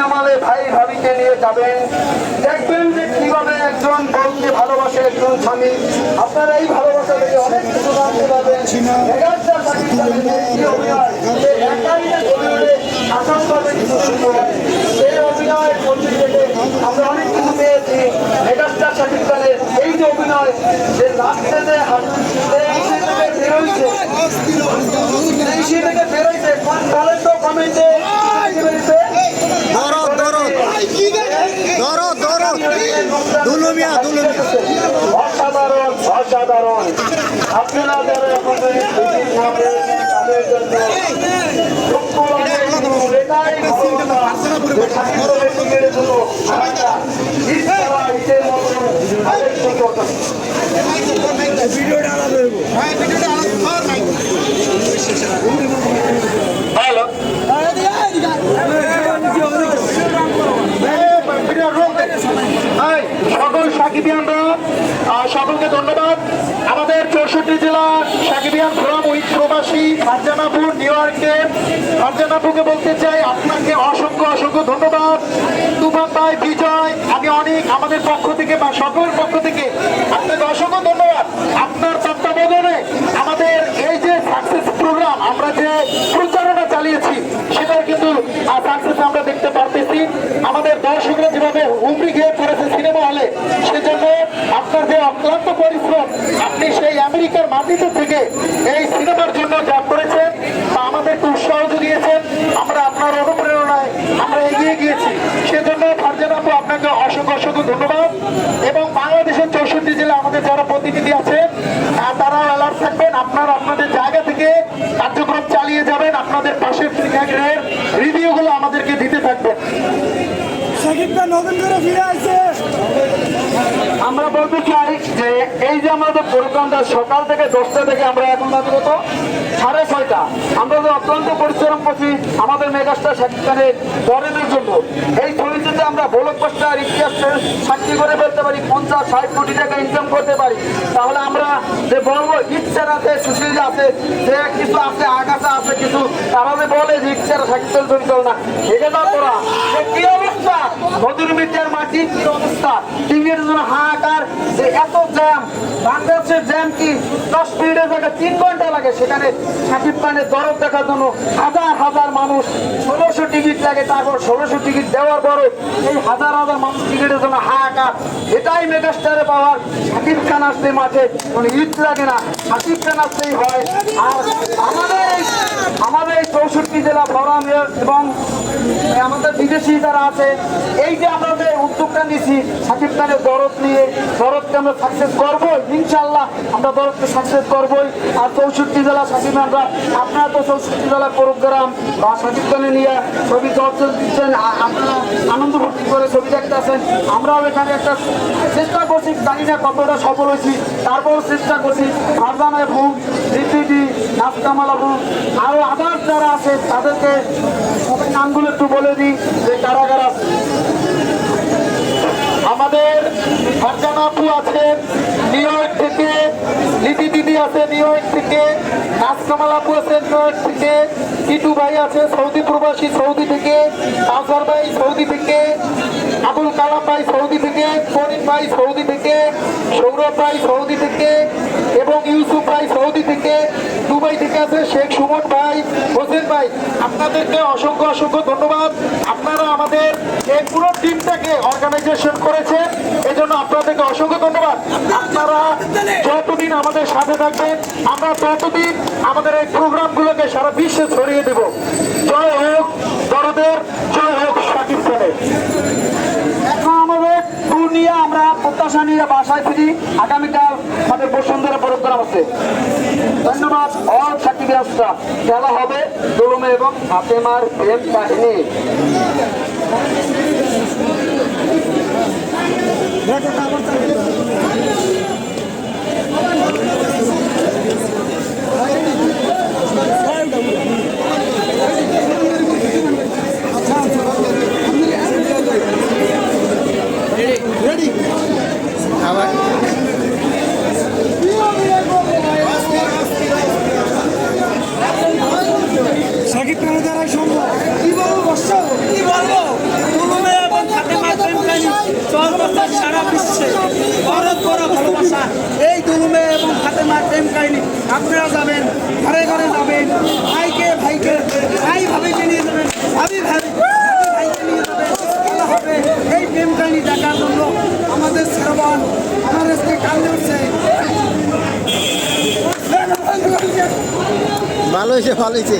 সিনেমালে ভাই ভাবিকে নিয়ে যাবেন। দেখবেন যে কীভাবে একজন বউকে ভালোবাসে একজন স্বামী। আপনারা এই ভালোবাসা থেকে অনেক কিছু জানতে পারবেন। কি অভিনয়। সেই আমরা অনেক কিছু পেয়েছি। মেগাস্টার শাকিব খানের এই যে অভিনয় যে লাস্টে যে বেরোইছে ইসে থেকে বেরোইছে কমেন্টে বেরোইছে দরদ দরদ দরদ দরদ দুলুমিয়া দুলুমিয়া অসাধারণ অসাধারণ আপনারা যারা এখন তাদের জন্য দুঃখ লাগে, এটাই ভালোবাসা। যে স্বাধীনতা ব্যক্তিদের জন্য সকল সাকিবিয়ানরা সকলকে ধন্যবাদ। আমাদের চৌষট্টি জেলা সাকিবিয়ান ফোরাম ওই প্রবাসী ফারজানাপুর নিউ ইয়র্কে ফারজানাপুকে বলতে চাই, আপনাকে অসংখ্য অসংখ্য ধন্যবাদ। তুফান বিজয় আমি অনেক আমাদের পক্ষ থেকে বা সকলের পক্ষ থেকে আপনাকে অসংখ্য ধন্যবাদ আপনার তত্ত্বাবধানে আমাদের এই যে সাকসেস প্রোগ্রাম আমরা যে প্রচারণা চালিয়েছি সেটার কিন্তু সাকসেস আমরা দেখতে পারতেছি আমাদের দর্শকরা যেভাবে উমরি গিয়ে পড়েছে সিনেমা হলে, সেজন্য আপনার যে অক্লান্ত পরিশ্রম, আপনি সেই আমেরিকার মাটিতে থেকে এই সিনেমার জন্য যা করেছেন, তা আমাদেরকে উৎসাহ জুগিয়েছেন, আমরা আপনার অনুপ্রেরণায় আমরা এগিয়ে গিয়েছি। সেজন্য ফারজান আপু, আপনাকে অসংখ্য অসংখ্য ধন্যবাদ। এবং বাংলাদেশের চৌষট্টি জেলা আমাদের যারা প্রতিনিধি আছেন তারা অ্যালার্ট থাকবেন। আপনার, আপনাদের জায়গা থেকে কার্যক্রম চালিয়ে যাবেন আপনাদের পাশের রিভিউগুলো আমাদেরকে দিতে থাকবেন সাকিব খান নতুন করে ফিরে আসছে আমরা বলতে চাই যে এই যে আমাদের প্রোগ্রামটা সকাল থেকে দশটা থেকে আমরা এখন বাজে কত সাড়ে ছয়টা। আমরা যে অত্যন্ত পরিশ্রম করছি আমাদের মেগাস্টার শাকিব খানের জন্য। এই ছবিটিতে আমরা ব্লক পোস্টার ইতিহাসের সাক্ষী করে ফেলতে পারি, পঞ্চাশ, ষাট কোটি টাকা ইনকাম করতে পারি। তাহলে আমরা যে বলব, ইচ্ছার আছে সুশীল আছে, যে কিছু আছে, আগাছা আছে, কিছু তারা যে বলে যে ইচ্ছার ছবি চল না না করা কি অবস্থা মধুর মিটার মাটি কি জন্য হাহাকার, যে এত জ্যাম, বাংলাদেশের জ্যাম কি দশ মিনিটের জায়গায় তিন ঘণ্টা লাগে? সেখানে সাকিব খানের দেখার জন্য হাজার হাজার মানুষ ষোলোশো টিকিট তারপর ষোলোশো টিকিট দেওয়ার পরে এই হাজার হাজার মানুষ টিকিটের জন্য হাহাকার। এটাই মেগাস্টারে পাওয়ার। সাকিব খান আসতে মাঠে মানে ঈদ লাগে না। সাকিব খান আসতেই হয়। আর আমাদের আমাদের এই চৌষট্টি জেলা ফরাম এবং আমাদের বিদেশি যারা আছে এই যে আমরা যে উদ্যোগটা নিয়েছি, সাকিব খানের দরদ নিয়ে, দরদকে আমরা সাকসেস করব ইনশাল্লাহ আমরা দরদকে সাকসেস করবোই। আর চৌষট্টি জেলা সাকিব খানরা, আপনারা তো চৌষট্টি জেলা প্রোগ্রাম বা সাকিব খানে নিয়ে ছবি চর্চা দিচ্ছেন আপনারা আনন্দ ভর্তি করে ছবি দেখতে আসেন আমরাও এখানে একটা চেষ্টা করছি, জানি না কতটা সফল হয়েছি, তারপরও চেষ্টা করছি। ফারজানা ভুম রিপিডি নাস্তামালা ভুম আরও আদার্স যারা আছে, তাদেরকে সবাই নামগুলো একটু বলে দিই যে কারা কারা। আমাদের ফারজানা আপু আছে নিউ ইয়র্ক থেকে, লিপি দিদি আছে নিউ ইয়র্ক থেকে নাজকামাল আপু আছে নিউ ইয়র্ক থেকে টিটু ভাই আছে সৌদি প্রবাসী সৌদি থেকে কাউসার ভাই সৌদি থেকে, আবুল কালাম ভাই সৌদি থেকে, করিম ভাই সৌদি থেকে, সৌরভ ভাই সৌদি থেকে এবং ইউসুফ ভাই সৌদি থেকে, দুবাই থেকে আছে শেখ সুমন ভাই, হোসেন ভাই। আপনাদেরকে অসংখ্য অসংখ্য ধন্যবাদ। আমাদের এই পুরো টিমটাকে অর্গানাইজেশন করেছেন এই জন্য আপনাদেরকে অসংখ্য ধন্যবাদ। আপনারা যতদিন আমাদের সাথে থাকবেন, আমরা ততদিন আমাদের এই প্রোগ্রামগুলোকে সারা বিশ্বে ছড়িয়ে দেব। জয় হোক দরদের, জয় হোক ট্যুর নিয়ে আমরা প্রত্যাশা নিয়ে বাসায় ফিরি। আগামীকাল আমাদের বসুন্ধরা প্রোগ্রাম আছে। ধন্যবাদ অল সাকিব খেলা হবে দোলমে এবং ফাতেমার প্রেম কাহিনী। সাকিব আপনারা যাবেন, ঘরে ঘরে যাবেন। ভাইকে ভাইকে, ভাই ভাবিকে নিয়ে যাবেন। ভাবি ভাবি ভাইকে নিয়ে যাবেন। খেলা হবে। এই প্রেম কাহিনী দেখার জন্য আমাদের শ্রবণ আমাদের আজকে কান্দে উঠছে ভালো হয়েছে ভালো হয়েছে।